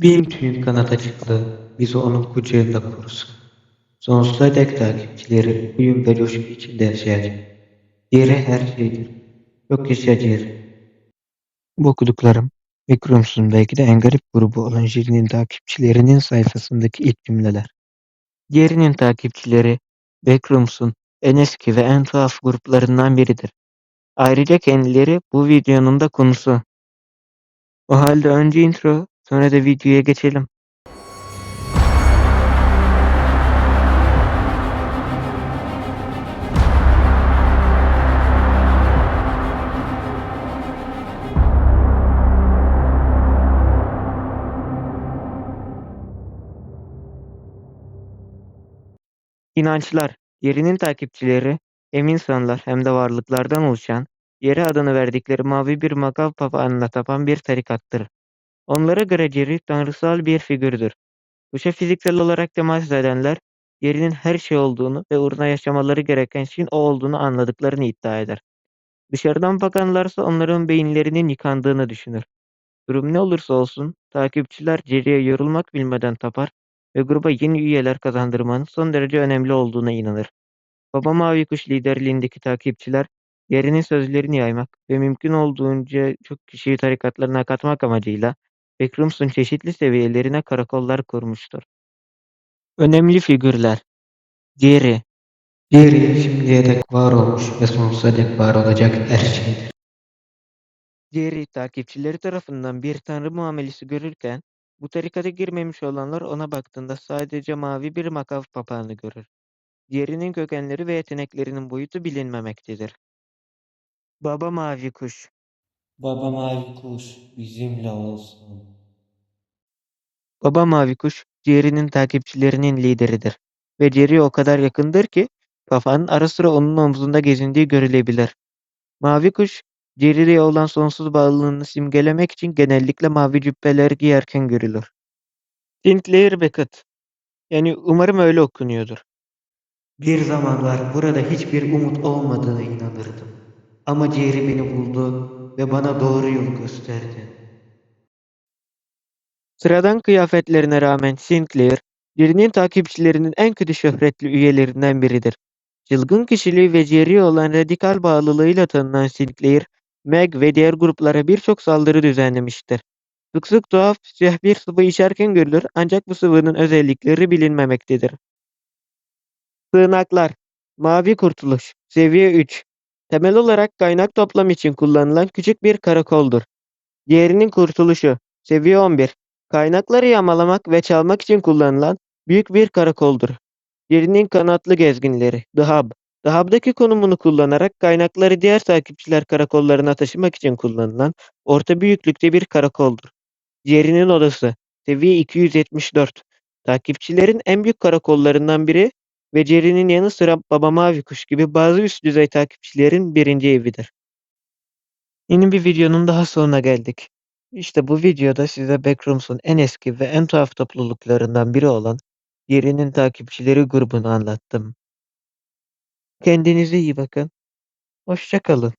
Bin tüyün kanat açıklığı bizi onun kucağında korusun. Sonsuza dek takipçileri uyum ve coşku içinde yaşayacak. Diğeri her şeydir. Yok yaşayacak. Bu okuduklarım Mikroms'un belki de en garip grubu olan Jiri'nin takipçilerinin sayfasındaki ilk cümleler. Diğerinin takipçileri Backrooms'un en eski ve en tuhaf gruplarından biridir. Ayrıca kendileri bu videonun da konusu. O halde önce intro, sonra da videoya geçelim. İnançlar, yerinin takipçileri hem insanlar hem de varlıklardan oluşan, yeri adını verdikleri mavi bir makav papağanına tapan bir tarikattır. Onlara göre Jerry tanrısal bir figürdür. Kuşa fiziksel olarak temas edenler, yerinin her şey olduğunu ve uğruna yaşamaları gereken şeyin o olduğunu anladıklarını iddia eder. Dışarıdan bakanlarsa onların beyinlerinin yıkandığını düşünür. Durum ne olursa olsun, takipçiler Jerry'e yorulmak bilmeden tapar ve gruba yeni üyeler kazandırmanın son derece önemli olduğuna inanır. Baba Mavi Kuş liderliğindeki takipçiler, yerinin sözlerini yaymak ve mümkün olduğunca çok kişiyi tarikatlarına katmak amacıyla Backrooms'un çeşitli seviyelerine karakollar kurmuştur. Önemli figürler Jerry Jerry şimdiye dek var olmuş ve sonsuza dek var olacak her şeydir. Jerry takipçileri tarafından bir tanrı muamelesi görürken bu tarikata girmemiş olanlar ona baktığında sadece mavi bir makav papağanı görür. Diğerinin kökenleri ve yeteneklerinin boyutu bilinmemektedir. Baba Mavi Kuş Baba mavi kuş bizimle olsun. Baba Mavi Kuş, Jerry'nin takipçilerinin lideridir. Ve Jerry o kadar yakındır ki kafanın ara sıra onun omzunda gezindiği görülebilir. Mavi Kuş, Jerry'ye olan sonsuz bağlılığını simgelemek için genellikle mavi cübbeler giyerken görülür. Sinclair Beckett Yani umarım öyle okunuyordur. Bir zamanlar burada hiçbir umut olmadığına inanırdım. Ama Jerry beni buldu ve bana doğru yol gösterdi. Sıradan kıyafetlerine rağmen Sinclair, Jerry'nin takipçilerinin en kötü şöhretli üyelerinden biridir. Çılgın kişiliği ve Jerry'e olan radikal bağlılığıyla tanınan Sinclair, Meg ve diğer gruplara birçok saldırı düzenlemiştir. Sık sık tuhaf siyah bir sıvı içerken görülür ancak bu sıvının özellikleri bilinmemektedir. Sığınaklar Mavi Kurtuluş Seviye 3 Temel olarak kaynak toplam için kullanılan küçük bir karakoldur. Diğerinin kurtuluşu Seviye 11 Kaynakları yağmalamak ve çalmak için kullanılan büyük bir karakoldur. Diğerinin kanatlı gezginleri The Hub The Hub'daki konumunu kullanarak kaynakları diğer takipçiler karakollarına taşımak için kullanılan orta büyüklükte bir karakoldur. Diğerinin odası Seviye 274 Takipçilerin en büyük karakollarından biri ve Jerry'nin yanı sıra Baba Mavi Kuş gibi bazı üst düzey takipçilerin birinci evidir. Yeni bir videonun daha sonuna geldik. İşte bu videoda size Backrooms'un en eski ve en tuhaf topluluklarından biri olan Jerry'nin takipçileri grubunu anlattım. Kendinize iyi bakın. Hoşça kalın.